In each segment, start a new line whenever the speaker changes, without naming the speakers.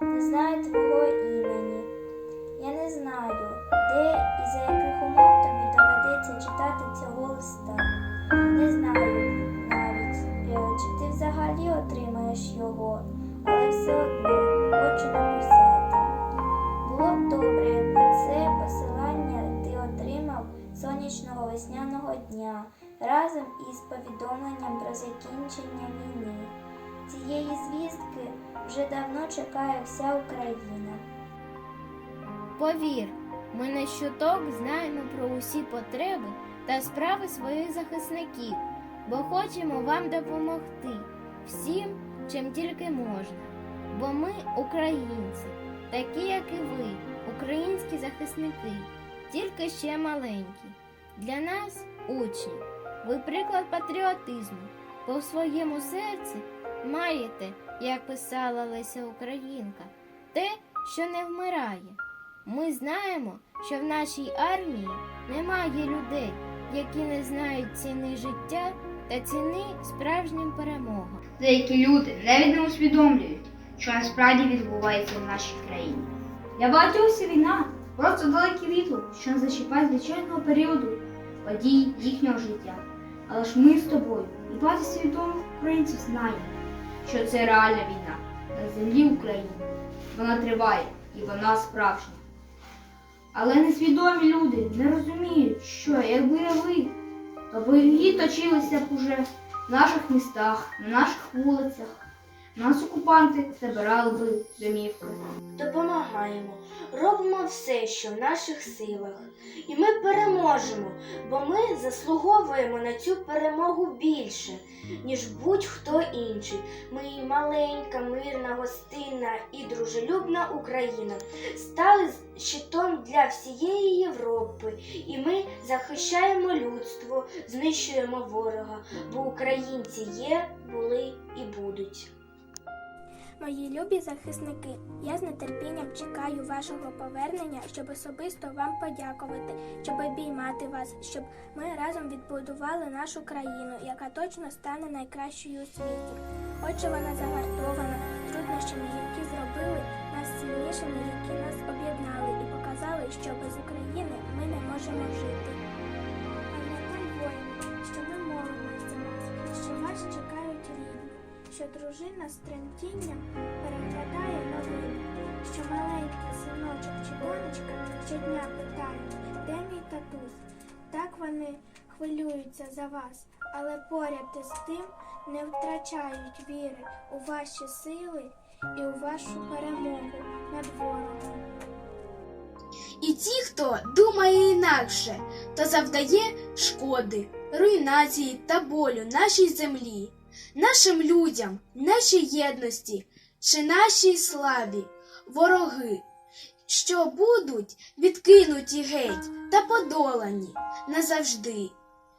не знаю твого імені. Я не знаю, де і за яких умов тобі доведеться читати цього листа. Не знаю навіть, е, чи ти взагалі отримаєш його, але все одно хочу написати. Було б добре, якби це посилання ти отримав сонячного весняного дня разом із повідомленням про закінчення війни. Цієї звістки вже давно чекає вся Україна.
Повір, ми на щоток знаємо про усі потреби та справи своїх захисників, бо хочемо вам допомогти всім, чим тільки можна. Бо ми українці, такі, як і ви, українські захисники, тільки ще маленькі. Для нас, учні, ви приклад патріотизму, бо в своєму серці маєте, як писала Леся Українка, те, що не вмирає. Ми знаємо, що в нашій армії немає людей, які не знають ціни життя та ціни справжнім перемогам.
Деякі люди навіть не усвідомлюють, що насправді відбувається в нашій країні. Для багатьох ця війна просто далеке вітло, що зачіпає звичайного періоду подій їхнього життя. Але ж ми з тобою і багато свідомих українців знаємо, що це реальна війна на землі України. Вона триває і вона справжня. Але несвідомі люди не розуміють, що якби не ви, то бойові точилися б уже в наших містах, на наших вулицях. Нас окупанти забирали би домівки.
Допомагаємо, робимо все, що в наших силах. І ми переможемо, бо ми заслуговуємо на цю перемогу більше, ніж будь-хто інший. Ми маленька, мирна, гостинна і дружелюбна Україна стали щитом для всієї Європи, і ми захищаємо людство, знищуємо ворога, бо українці є, були і будуть.
Мої любі захисники, я з нетерпінням чекаю вашого повернення, щоб особисто вам подякувати, щоб обіймати вас, щоб ми разом відбудували нашу країну, яка точно стане найкращою у світі. Отже, вона загартована труднощами, які зробили нас сильнішими, що дружина з тремтінням переглядає новини, що маленький синочок чи донечка щодня питають, де мій татусь. Так вони хвилюються за вас, але поряд із тим не втрачають віри у ваші сили і у вашу перемогу над ворогом.
І ті, хто думає інакше, то завдає шкоди, руйнації та болю нашій землі, нашим людям, нашій єдності чи нашій славі, вороги, що будуть відкинуті геть та подолані назавжди.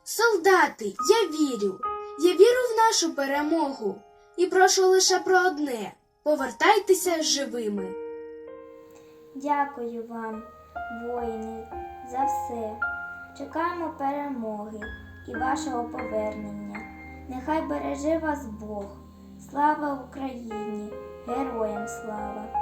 Солдати, я вірю, я вірю в нашу перемогу і прошу лише про одне повертайтеся живими.
Дякую вам, воїни, за все. Чекаємо перемоги і вашого повернення. Нехай береже вас Бог. Слава Україні! Героям слава!